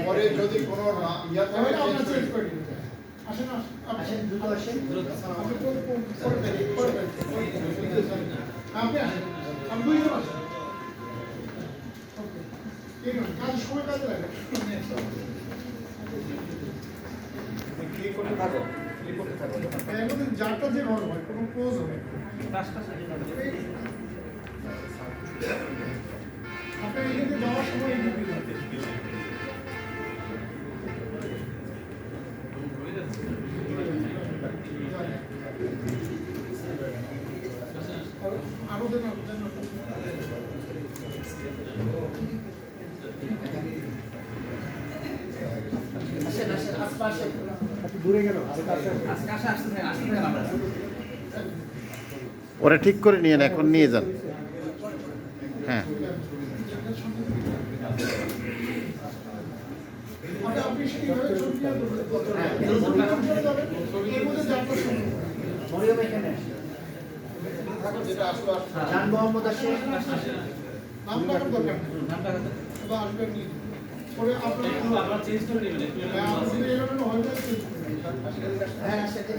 পরে যদি কোনো ইয়া থাকে আমরা চেঞ্জ করে দিতে আসেন আসেন আপনি- আসেন দ্রুত আপনি আসেন আপনি দুইজন আসেন কাজ সময় কাজে লাগে কি করতে থাকো কি যারটা যে রড হয় কোনো ক্লোজ হবে আপনার ওরা ঠিক করে নিয়েন এখন নিয়ে যান হ্যাঁ করবেন। হ্যাঁ, মরিয়ম এখানে আসেন থাকো যেটা আসলো আসলো জান মোহাম্মদ আসেন নাম ডাকার দরকার নেই শুধু আসবেন নিয়ে পরে আপনার হ্যাঁ, আপনি এরকম হয় না, চেঞ্জ। হ্যাঁ সেটা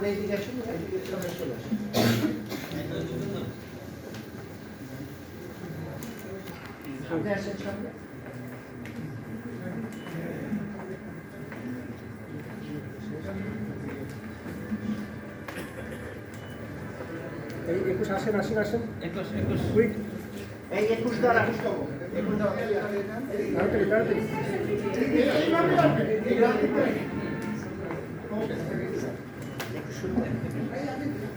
আসুন এইদিকে চলে চলে আসুন আপনি আসেন সামনে এই একুশ আসেন আসেন আসেন কুইক এই একুশ দ্বারা তাড়াতাড়ি তাড়াতাড়ি true.